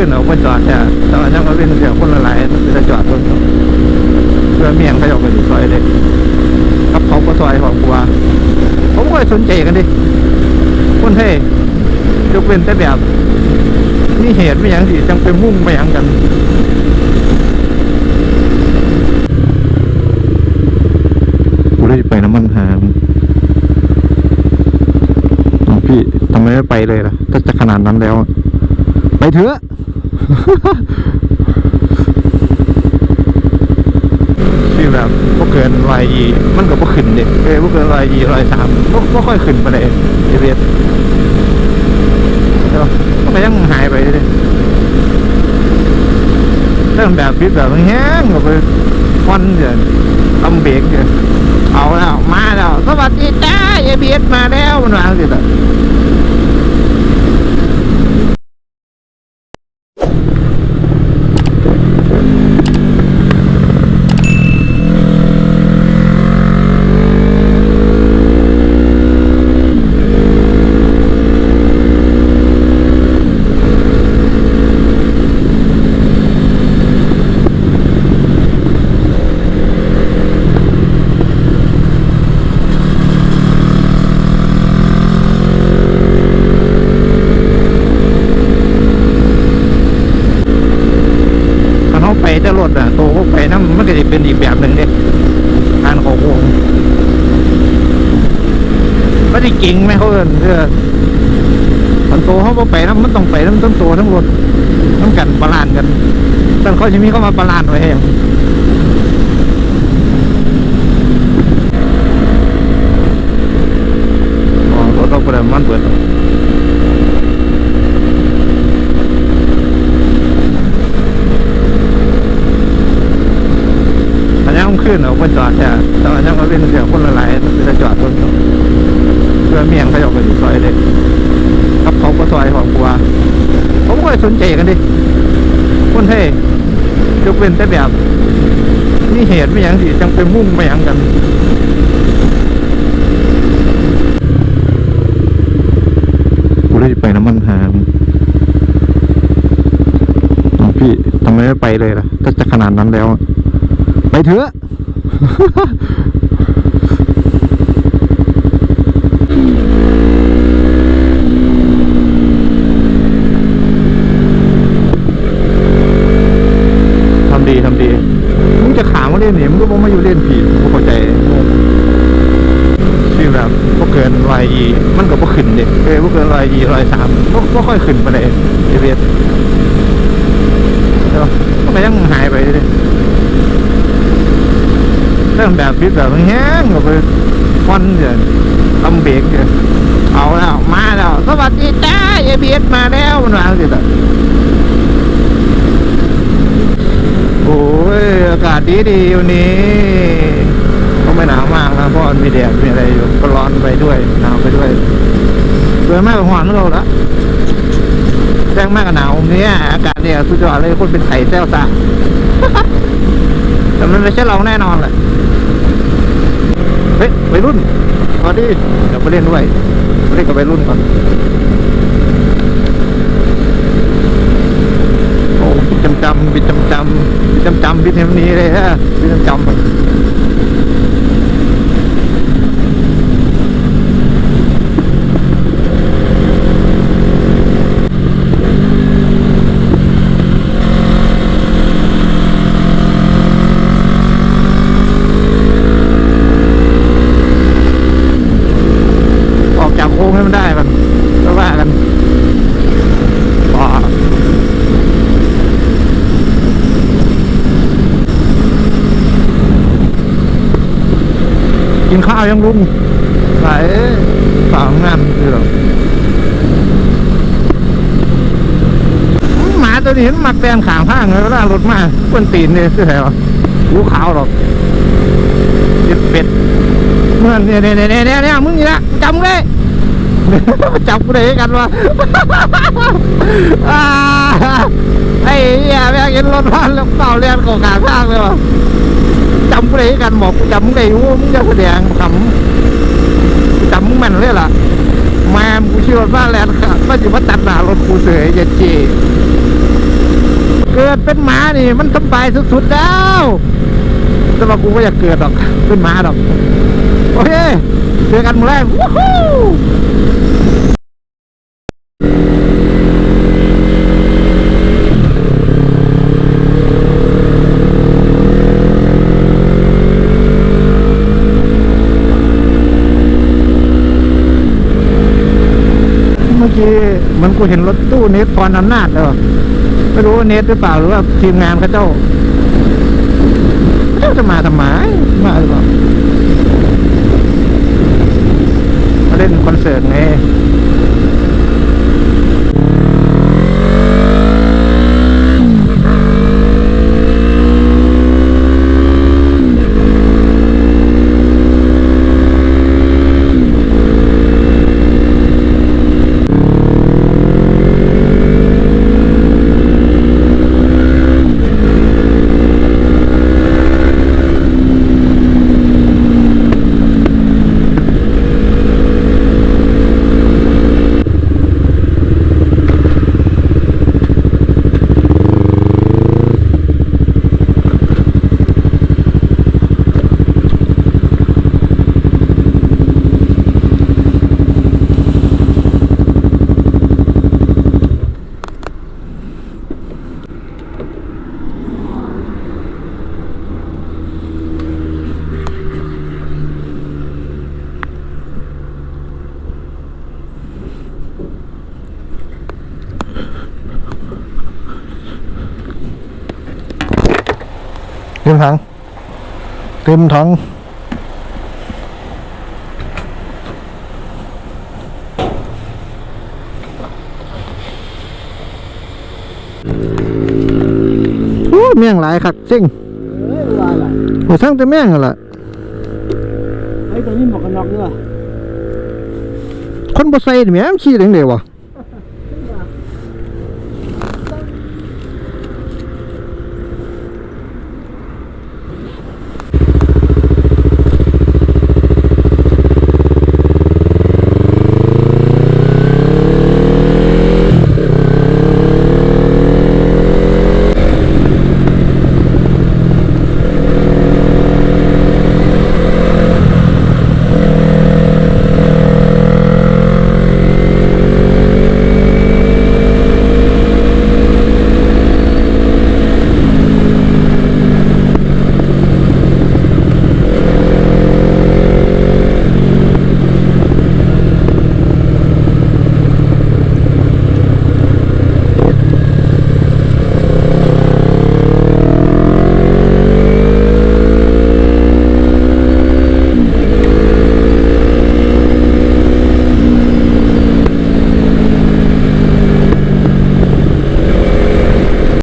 ขึ้นเอาไปจอดเนี่ยแต่ว่ายังมาเป็นเสียคนละหลายจะจอดรถเพื่อเมียงเขาเอาไปอยู่ซอยเลยกับเขาก็ซอยของบัวผมก็สนใจกันดิคนเท่ยกเว้นแต่แบบมีเหตุไม่อย่างสิจังไปมุ่งไปอย่างกันกูได้ไปน้ำมันหามอ้าวพี่ทำไมไม่ไปเลยล่ะ ถ้าจะขนาดนั้นแล้ว ไปเถอะ ที่แบบพวกเกินรอยยีมันก็พวกขึ้นเด็กเอ้ยพวกเกินรอยยีรอยสามพวกพวกค่อยขึ้นไปเลยเอเวสเดี๋ยวมันก็ยังหายไปเลยเริ่มแบบพิษแบบแห้งกับไปควันเดือนตำเบรกเดือนเอาแล้วมาแล้วสวัสดีจ้าเอเบสมาแล้วมันวางสิแบบ ถ้าเขาไปจะรถอะโตเขาไปนั่นมันก็จะ เป็นอีกแบบหนึ่งเด้การเขาโค้งไม่ได้เก่งไหมเขาเอนเพื่อมันโตเขาบ่ไปนั่นมันต้องไปนั่นต้องโตทั้งรถต้องกันบาลานกันแต่เขาจะมีเข้ามาบาลานไว้ให้อ๋อรถเราเปิดมันเปิด อันนี้มัน ขึ้นเอาไปจอดเนี่ยแต่ว่ายังมาเป็นเสียคนละหลายจะจอดรถเพื่อเมียงเขาเอาไปซอยเลยกับเขาก็ซอยของบัวผมก็สนใจกันดิคนเท่ยกเว้นแต่แบบมีเหตุไม่อย่างสิจังไปมุ่งไปอย่างกันกูได้ไปน้ำมันหามอ้าวพี่ทำไมไม่ไปเลยล่ะ ถ้าจะขนาดนั้นแล้ว ไปเถอะ ทำดีทำดี มึงจะขามมาเล่นนี่มึงก็บอกมาอยู่เล่นผีกูเข้าใจงงที่แบบพวกเกินรอยยีมันก็พวกขึ้นเด็กเอ้พวกเกินรอยยีรอยสามพวกพวกค่อยขึ้นไปเลยเอเวสเดี๋ยวมันก็ยังหายไปเลย เริ่มแบบพิษแบบแห้งกับไปควันเดือนตำเบรกเดือนเอาแล้วมาแล้วสวัสดีจ้าเอเบสมาแล้วมันวางสิแบบโอ้ยอากาศดีดีวันนี้ก็ไม่หนาวมากนะเพราะมันมีแดดมีอะไรอยู่ก็ร้อนไปด้วยหนาวไปด้วยเบื่อมากกว่าหอนเราละแจ้งมากกับหนาวเนี่ยอากาศเนี่ยสุดยอดเลยคนเป็นไข่แซวซะแต่มันไม่ใช่เราแน่นอนแหละ เฮ้ยวัยรุ่นมาดิเดี๋ยวไปเล่นด้วยไปเล่นกับวัยรุ่นก่อนโอ้บิดจำจำบิดจำจำบิดจำจำบิดแถวนี้เลยฮะบิดจำจำอะออกจากโค้งให้มันได้กันก็ว่ากันต่อกินข้าวยังลุงไหลสาวงานคือหรอหมาตัวนี้เห็นหมักแดงขางข้างเลยเวลารถมาควนตีนเนี่ยคือไงวะหูขาวหรอกเป็ดเป็ดเมื่อเนี่ยเนี่ยเนี่ยเนี่ยเนี่ยมึงนี่ละจำเลยจับกูได้กันวะอ่าไอ้เหี้ยแม่งเห็นรถพันแล้วเปล่าเลียนกอกลางทางเลยวะจำกูได้กันบอกกูจำมึงได้รู้มึงจะแสดงขำกูจำมึงแม่นเลยล่ะแม่กูเชื่อว่าแลนด์ค่ะก็อยู่ว่าตัดหน้ารถกูเสยเย็นจีเกิดเป็นหมานี่ มันสบายสุดๆแล้วแต่ว่ากูก็อยากเกิดหรอกเป็นหมาหรอก โอเคเจอกันมื้อแรกว้าวเมื่อกี้เหมัน กูเห็นรถตู้เนตพรอำนาจเออไม่รู้ว่าเนตหรือเปล่าหรือว่าทีมงานเขาเจ้าเขาเจ้าจะมาทำไมมาหรือเปล่ามาเล่นคอนเสิร์ตไงเต็มถัง เต็มถังโอ้ยเมี่ยงหลายคักเซ็งเอ้ยว่าล่ะโอ้ยทั้งแต่เมี่ยงนั่นล่ะไอ้ตัวนี้หมวกกันน็อกด้วยคนบ่ใส่นี่แหม่มันขี้ได้จั่งเดวะ